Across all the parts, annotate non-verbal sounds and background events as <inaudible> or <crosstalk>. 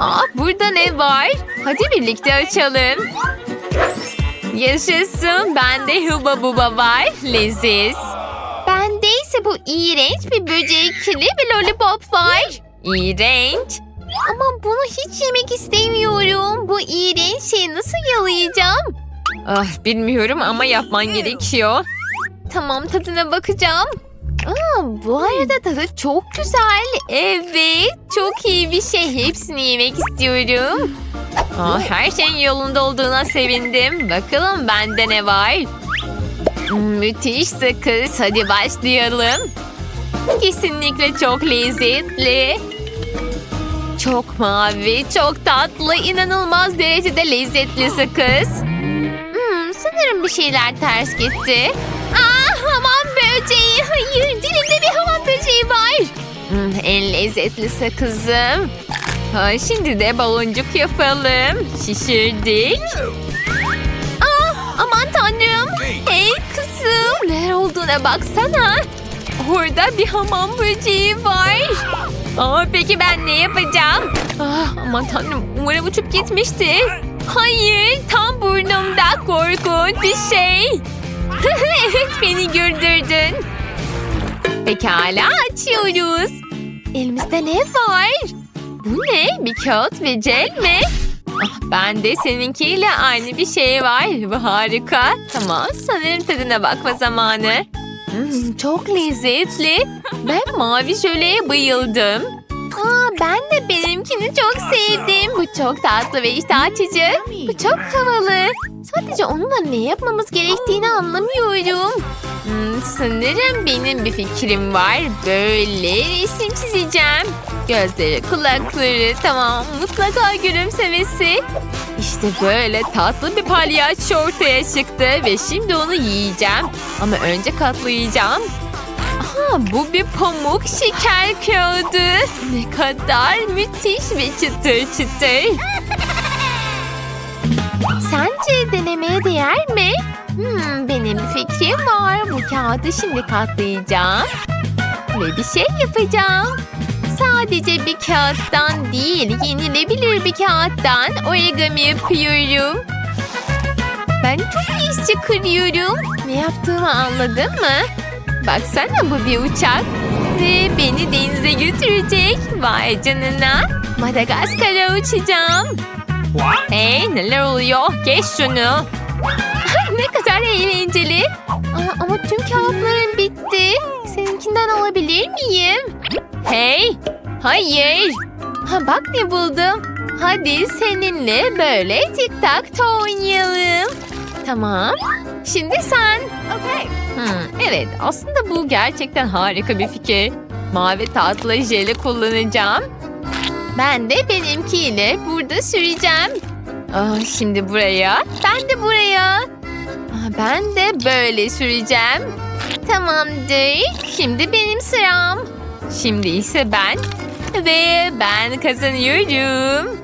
Aa, burada ne var? Hadi birlikte açalım. Yaşasın. Bende huba buba var. Leziz. Bende ise bu iğrenç bir böcekli bir lollipop var. İğrenç. Ama bunu hiç yemek istemiyorum. Bu iğrenç şeyi nasıl yalayacağım? Ah bilmiyorum ama yapman gerekiyor. Tamam tadına bakacağım. Aa, bu arada tadı çok güzel. Evet çok iyi bir şey. Hepsini yemek istiyorum. Aa, her şeyin yolunda olduğuna sevindim. Bakalım bende ne var? Müthiş sakız. Hadi başlayalım. Kesinlikle çok lezzetli. Çok mavi, çok tatlı, inanılmaz derecede lezzetli sakız. Hmm, sanırım bir şeyler ters gitti. Aa, böceği. Hayır, dilimde bir hamam böceği var. Hmm, en lezzetli sakızım. Ha, şimdi de baloncuk yapalım. Şişirdik. Aa, aman tanrım. Hey kızım, neler olduğuna baksana. Orada bir hamam böceği var. Aa, peki ben ne yapacağım? Ah, aman tanrım umarım uçup gitmiştir. Hayır tam burnumda korkunç bir şey. <laughs> evet beni güldürdün. Pekala açıyoruz. Elimizde ne var? Bu ne? Bir kağıt ve cel mi? Ah, ben de seninkiyle aynı bir şey var. Bu harika. Tamam sanırım tadına bakma zamanı. Hmm, çok lezzetli. Ben mavi jöleye bayıldım. Aa, ben de benimkini çok sevdim. Bu çok tatlı ve iştah açıcı. Bu çok havalı. Sadece onunla ne yapmamız gerektiğini anlamıyorum. Hmm, sanırım benim bir fikrim var. Böyle resim çizeceğim. Gözleri, kulakları, tamam mutlaka gülümsemesi. İşte böyle tatlı bir palyaço ortaya çıktı ve şimdi onu yiyeceğim. Ama önce katlayacağım. Aha, bu bir pamuk şeker kağıdı. Ne kadar müthiş ve çıtır çıtır. Sence denemeye değer mi? Hmm, benim bir fikrim var. Bu kağıdı şimdi katlayacağım. Ve bir şey yapacağım. Sadece bir kağıttan değil, yenilebilir bir kağıttan origami yapıyorum. Ben çok iyi işçi kırıyorum. Ne yaptığımı anladın mı? Baksana bu bir uçak. Ve beni denize götürecek. Vay canına. Madagaskar'a uçacağım. Hey neler oluyor? Geç şunu. Ne kadar eğlenceli. Aa, ama tüm kağıtlarım bitti. Seninkinden alabilir miyim? Hey. Hayır. Ha bak ne buldum. Hadi seninle böyle tik tak to oynayalım. Tamam. Şimdi sen. Okay. Hmm, evet aslında bu gerçekten harika bir fikir. Mavi tatlı jeli kullanacağım. Ben de benimkiyle burada süreceğim. Aa, şimdi buraya. Ben de buraya. Aa, ben de böyle süreceğim. Tamamdır. Şimdi benim sıram. Şimdi ise ben. Ve ben kazanıyorum.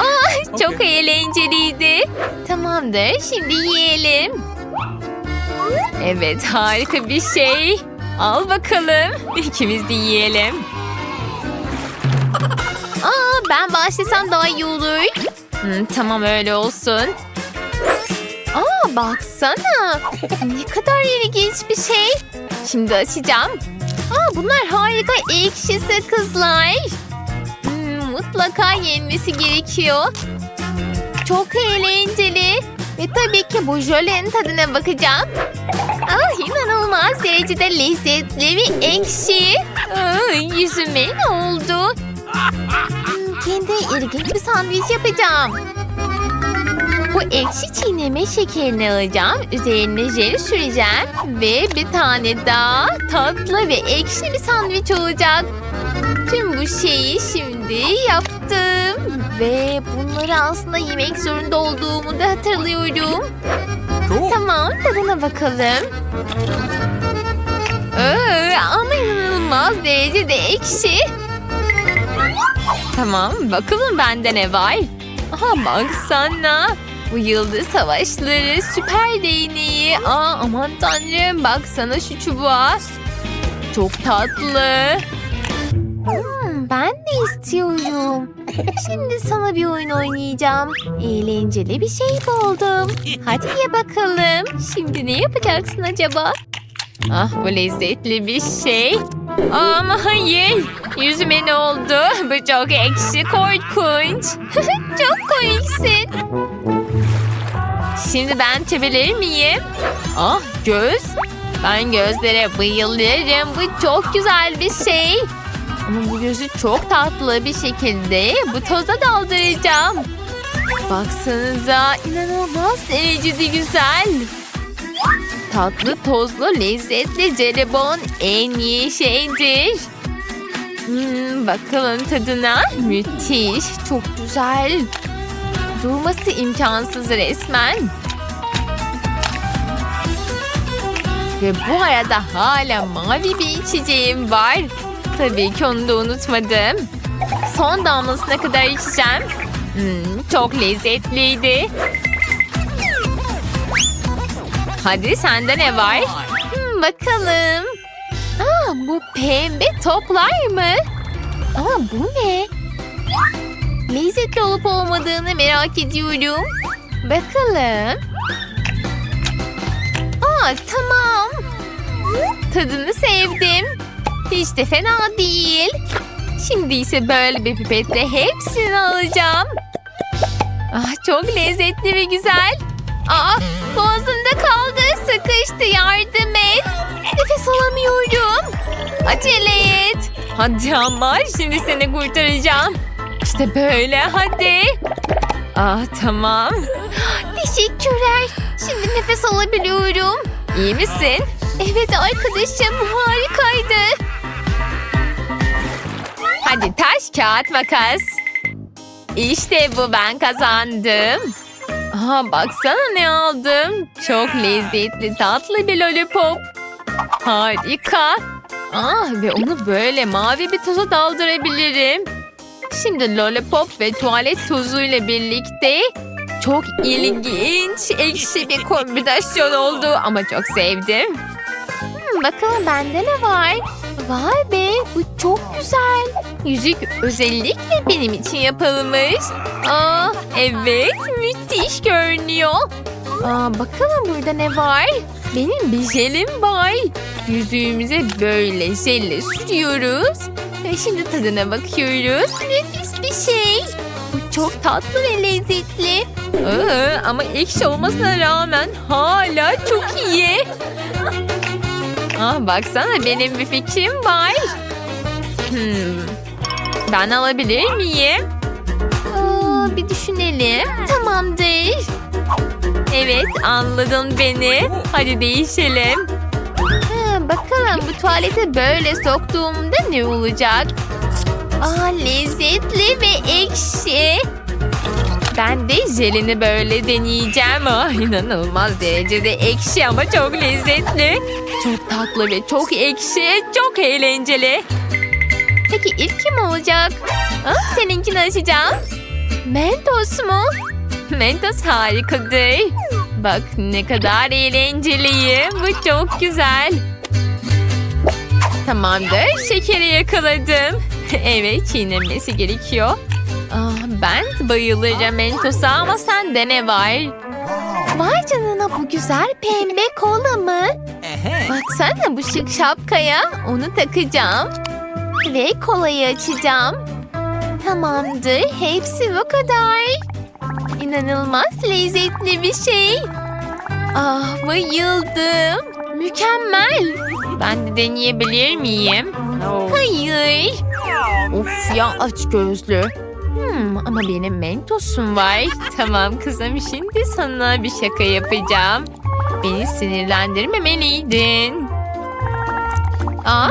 Aa, çok eğlenceliydi. Tamamdır. Şimdi yiyelim. Evet harika bir şey. Al bakalım. İkimiz de yiyelim. Aa, ben başlasam daha iyi olur. Hmm, tamam öyle olsun. Aa baksana. Ne kadar ilginç bir şey. Şimdi açacağım. Aa bunlar harika ekşi sakızlar. Hmm, mutlaka yenmesi gerekiyor. Çok eğlenceli. Ve tabii ki bu jölenin tadına bakacağım. Ah inanılmaz derecede lezzetli ve ekşi. Ah, yüzüme ne oldu? Kendime ilginç bir sandviç yapacağım. Bu ekşi çiğneme şekerini alacağım. Üzerine jeli süreceğim. Ve bir tane daha tatlı ve ekşi bir sandviç olacak. Tüm bu şeyi şimdi yaptım. Ve bunları aslında yemek zorunda olduğumu da hatırlıyorum. Tamam tadına bakalım. Ee, ama inanılmaz derecede ekşi. Tamam bakalım bende ne var. Aha baksana. Bu yıldız savaşları süper değneği. Aa, aman tanrım baksana şu çubuğa. Çok tatlı. Hmm, ben de istiyorum. Şimdi sana bir oyun oynayacağım. Eğlenceli bir şey buldum. Hadi ye bakalım. Şimdi ne yapacaksın acaba? Ah bu lezzetli bir şey. Ama hayır. Yüzüme ne oldu? Bu çok ekşi korkunç. <laughs> çok komiksin. Şimdi ben çevirir miyim? Ah göz. Ben gözlere bayılırım. Bu çok güzel bir şey. Ama bu gözü çok tatlı bir şekilde bu toza daldıracağım. Baksanıza inanılmaz derecede güzel. Tatlı, tozlu, lezzetli jelibon en iyi şeydir. Hmm, bakalım tadına. Müthiş, çok güzel. Durması imkansız resmen. Ve bu arada hala mavi bir içeceğim var. Tabii ki onu da unutmadım. Son damlasına kadar içeceğim. Hmm, çok lezzetliydi. Hadi sende ne var? Hmm, bakalım. Aa, bu pembe toplar mı? Ama bu ne? Lezzetli olup olmadığını merak ediyorum. Bakalım. Aa, tamam. Tadını sevdim. Hiç de fena değil. Şimdi ise böyle bir pipetle hepsini alacağım. Ah çok lezzetli ve güzel. Aa boğazımda kaldı. Sıkıştı yardım et. Nefes alamıyorum. Acele et. Hadi ama şimdi seni kurtaracağım. İşte böyle hadi. Ah tamam. Teşekkürler. Şimdi nefes alabiliyorum. İyi misin? Evet arkadaşım harikaydı. Hadi taş kağıt makas. İşte bu ben kazandım. Aha baksana ne aldım. Çok lezzetli tatlı bir lollipop. Harika. Ah ve onu böyle mavi bir toza daldırabilirim. Şimdi lollipop ve tuvalet tozuyla birlikte çok ilginç, ekşi bir kombinasyon oldu ama çok sevdim. Hmm, bakalım bende ne var? Vay be bu çok güzel. Yüzük özellikle benim için yapılmış. Aa evet müthiş görünüyor. Aa, bakalım burada ne var? Benim bir jelim var. Yüzüğümüze böyle jelle sürüyoruz. Ve şimdi tadına bakıyoruz. Nefis bir şey. Bu çok tatlı ve lezzetli. Aa, ama ekşi olmasına rağmen hala çok iyi. Ah baksana benim bir fikrim var. Hmm. Ben alabilir miyim? Aa, bir düşünelim. Tamamdır. Evet anladın beni. Hadi değişelim. Ha, bakalım bu tuvalete böyle soktuğumda ne olacak? Aa, lezzetli ve ekşi. Ben de jelini böyle deneyeceğim. <laughs> Ah, inanılmaz derecede ekşi ama çok lezzetli. Çok tatlı ve çok ekşi. Çok eğlenceli. Peki ilk kim olacak? Ah, seninkini açacağım. Mentos mu? Mentos harikadır. Bak ne kadar eğlenceliyim. Bu çok güzel. Tamamdır. Şekeri yakaladım. <laughs> evet çiğnemesi gerekiyor. Ah, ben bayılacağım Mentos'a ama sende ne var? Vay canına bu güzel pembe kola mı? Baksana bu şık şapkaya. Onu takacağım. Ve kolayı açacağım. Tamamdır. Hepsi bu kadar. İnanılmaz lezzetli bir şey. Ah bayıldım. Mükemmel. Ben de deneyebilir miyim? Hayır. Of ya aç gözlü. Hmm, ama benim mentosum var. Tamam kızım şimdi sana bir şaka yapacağım. Beni sinirlendirmemeliydin. Aa,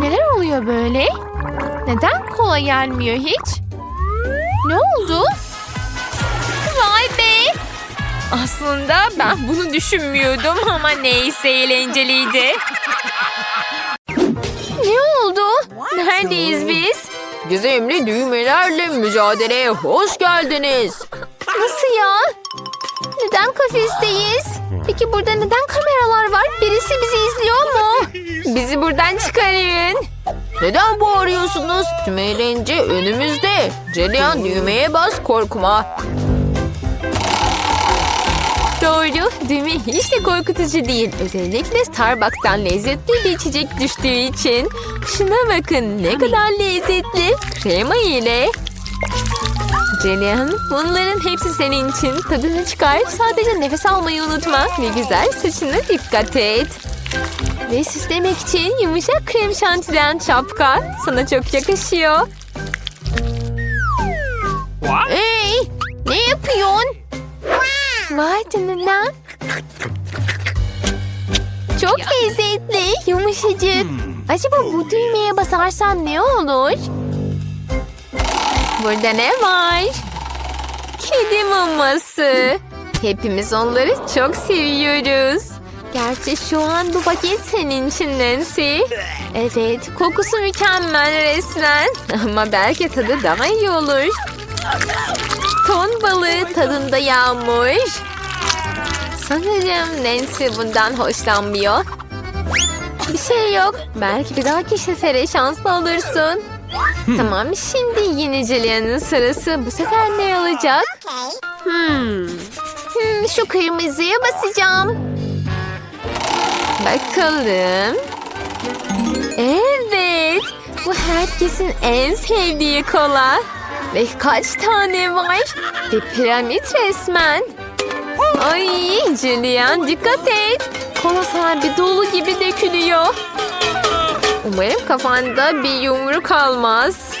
neler oluyor böyle? Neden kola gelmiyor hiç? Ne oldu? Vay be! Aslında ben bunu düşünmüyordum ama neyse eğlenceliydi. Ne oldu? Neredeyiz biz? Gizemli düğmelerle mücadeleye hoş geldiniz. Nasıl ya? Neden kafesteyiz? Peki burada neden kameralar var? Birisi bizi izliyor mu? Bizi buradan çıkarın. Neden bağırıyorsunuz? Tüm eğlence önümüzde. Celian düğmeye bas korkma. Doğru, düğme hiç de korkutucu değil. Özellikle Starbucks'tan lezzetli bir içecek düştüğü için. Şuna bakın ne kadar lezzetli. Krema ile. Celian, bunların hepsi senin için. Tadını çıkar. Sadece nefes almayı unutma. Ve güzel saçına dikkat et. Ve süslemek için yumuşak krem şantiden şapka. Sana çok yakışıyor. Vay canına. Çok lezzetli, yumuşacık. Acaba bu düğmeye basarsam ne olur? Burada ne var? Kedi maması. Hepimiz onları çok seviyoruz. Gerçi şu an bu paket senin için Nancy. Evet, kokusu mükemmel resmen. <laughs> Ama belki tadı daha iyi olur. Ton balığı tadında yağmur. Sanırım Nancy bundan hoşlanmıyor. Bir şey yok. Belki bir dahaki sefere şanslı olursun. tamam şimdi Julia'nın sırası. Bu sefer ne olacak? Hmm. Hmm, şu kırmızıya basacağım. Bakalım. Evet. Bu herkesin en sevdiği kola. Ve kaç tane var? Bir piramit resmen. Ay Julian dikkat et. Kola sahibi dolu gibi dökülüyor. Umarım kafanda bir yumruk almaz.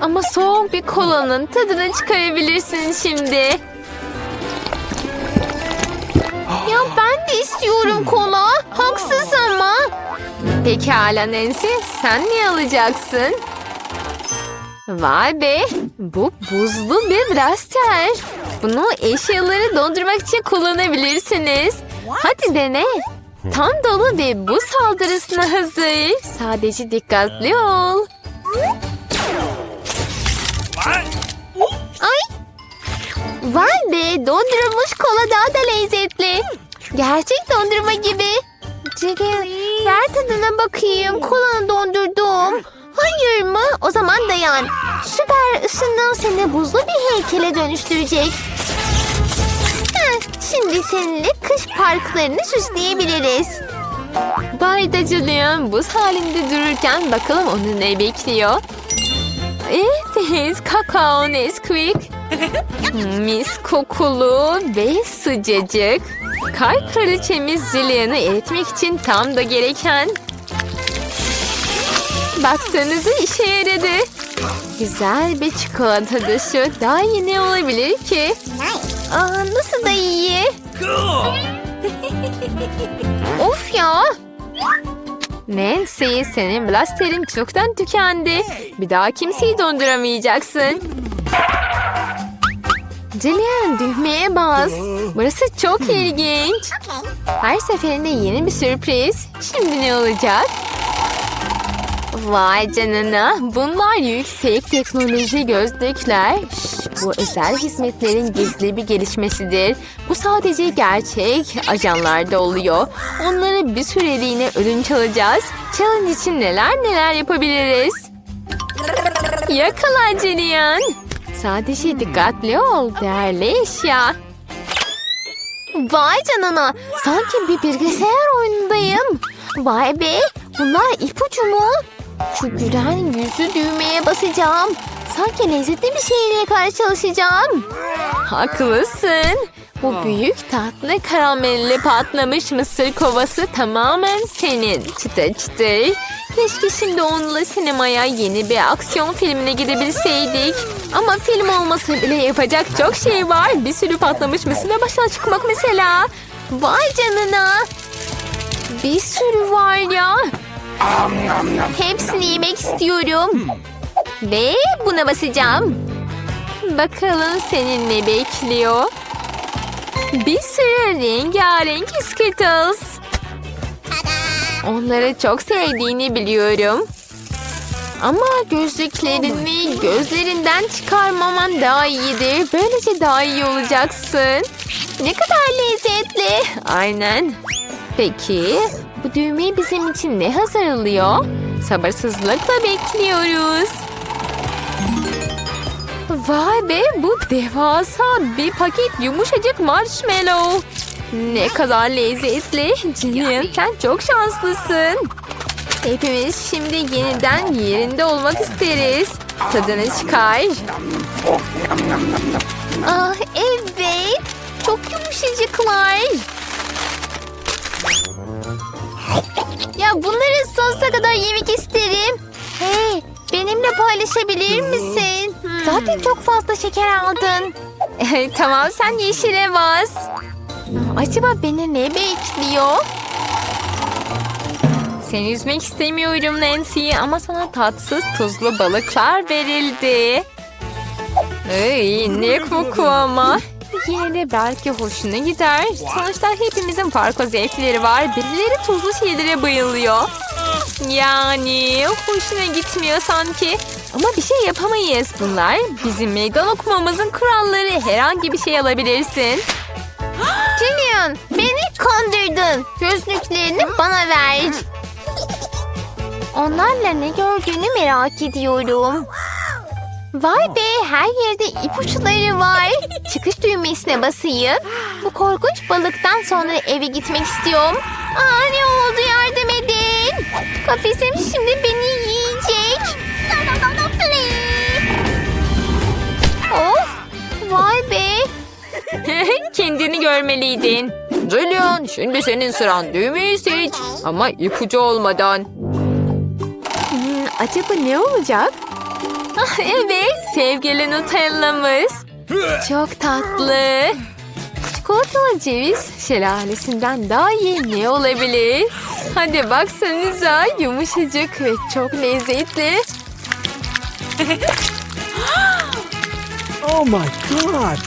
Ama soğuk bir kolanın tadını çıkarabilirsin şimdi. Ya ben de istiyorum kola. Haksız ama. Pekala Nancy sen ne alacaksın? Vay be bu buzlu bir blaster. Bunu eşyaları dondurmak için kullanabilirsiniz. Hadi dene. Tam dolu ve buz saldırısına hazır. Sadece dikkatli ol. Ay. Vay be dondurulmuş kola daha da lezzetli. Gerçek dondurma gibi. Cege ver tadına bakayım. Kolanı dondurdum. Hayır mı? O zaman dayan. Süper ısındım seni buzlu bir heykele dönüştürecek. Heh, şimdi seninle kış parklarını süsleyebiliriz. Bayda Julian buz halinde dururken bakalım onu ne bekliyor. Evet, kakao Nesquik. Mis kokulu ve sıcacık. Kar kraliçemiz Julian'ı eritmek için tam da gereken. Baksanıza işe yaradı. Güzel bir çikolata dışı. Daha iyi ne olabilir ki? Aa, nasıl da iyi. of ya. Nancy senin blasterin çoktan tükendi. Bir daha kimseyi donduramayacaksın. Julian düğmeye bas. Burası çok ilginç. Her seferinde yeni bir sürpriz. Şimdi ne olacak? Vay canına. Bunlar yüksek teknoloji gözlükler. Şş, bu özel hizmetlerin gizli bir gelişmesidir. Bu sadece gerçek ajanlarda oluyor. Onları bir süreliğine ödünç alacağız. Challenge için neler neler yapabiliriz. Yakala Julian. Sadece dikkatli ol. Değerli eşya. Vay canına. Sanki bir bilgisayar oyunundayım. Vay be. Bunlar ipucu mu? Şu gülen yüzü düğmeye basacağım. Sanki lezzetli bir şeyle karşılaşacağım. Haklısın. Bu büyük tatlı karamelli patlamış mısır kovası tamamen senin. Çıtır çıtır. Keşke şimdi onunla sinemaya yeni bir aksiyon filmine gidebilseydik. Ama film olmasa bile yapacak çok şey var. Bir sürü patlamış mısırla başa çıkmak mesela. Vay canına. Bir sürü var ya. Hepsini yemek istiyorum. Ve buna basacağım. Bakalım senin ne bekliyor? Bir sürü rengarenk Skittles. Onları çok sevdiğini biliyorum. Ama gözlüklerini gözlerinden çıkarmaman daha iyidir. Böylece daha iyi olacaksın. Ne kadar lezzetli. Aynen. Peki bu düğme bizim için ne hazırlıyor? Sabırsızlıkla bekliyoruz. Vay be bu devasa bir paket yumuşacık marshmallow. Ne kadar lezzetli. Jillian sen çok şanslısın. Hepimiz şimdi yeniden yerinde olmak isteriz. Tadını çıkar. Ah evet. Çok yumuşacıklar. Bunları sonsuza kadar yemek isterim. Hey, benimle paylaşabilir misin? Zaten çok fazla şeker aldın. tamam, sen yeşile bas. Acaba beni ne bekliyor? Seni üzmek istemiyorum Nancy ama sana tatsız tuzlu balıklar verildi. Ay, ne koku ama. Yine de belki hoşuna gider. Sonuçta hepimizin farklı zevkleri var. Birileri tuzlu şeylere bayılıyor. Yani hoşuna gitmiyor sanki. Ama bir şey yapamayız. Bunlar bizim meydan okumamızın kuralları. Herhangi bir şey alabilirsin. <gasps> Jillian beni kandırdın. Gözlüklerini bana ver. Onlarla ne gördüğünü merak ediyorum. Vay be her yerde ipuçları var. Çıkış düğmesine basayım. Bu korkunç balıktan sonra eve gitmek istiyorum. Aa ne oldu yardım edin. Kafesim şimdi beni yiyecek. Of vay be. <laughs> Kendini görmeliydin. Julian şimdi senin sıran düğmeyi seç. Ama ipucu olmadan. Hmm, acaba ne olacak? Ah, <laughs> evet, sevgili Nutella'mız. Çok tatlı. Çikolatalı ceviz şelalesinden daha iyi ne olabilir? Hadi baksanıza yumuşacık ve çok lezzetli. Oh my god!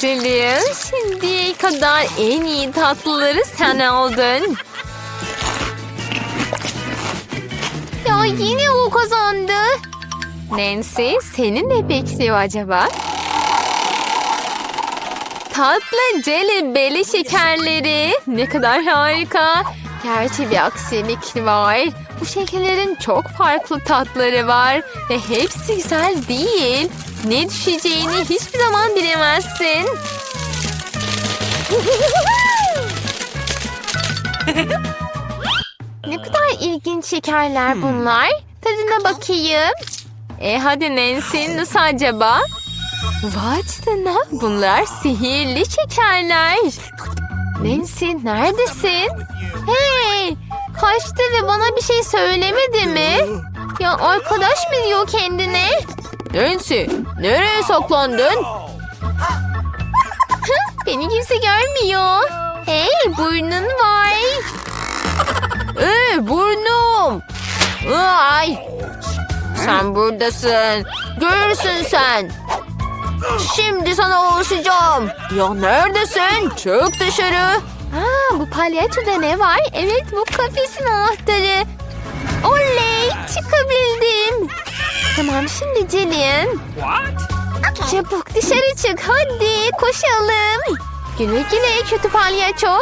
Julian, şimdiye kadar en iyi tatlıları sen aldın. Ya yine o kazandı. Nancy, seni ne bekliyor acaba? Tatlı celebeli şekerleri. Ne kadar harika. Gerçi bir aksilik var. Bu şekerlerin çok farklı tatları var. Ve hepsi güzel değil. Ne düşeceğini hiçbir zaman bilemezsin. <laughs> ne kadar ilginç şekerler bunlar. Tadına bakayım. E hadi Nancy nasıl acaba? Vay canına bunlar sihirli şekerler. Nancy neredesin? Hey kaçtı ve bana bir şey söylemedi mi? Ya arkadaş mı diyor kendine? Nancy nereye saklandın? Beni kimse görmüyor. Hey burnun var. Ee, burnum. Ay. Sen buradasın. Görürsün sen. Şimdi sana ulaşacağım. Ya neredesin? Çık dışarı. Aa, bu palyaçoda ne var? Evet bu kafesin anahtarı. Oley çıkabildim. Tamam şimdi Jillian. Çabuk dışarı çık hadi koşalım. Güle güle kötü palyaço.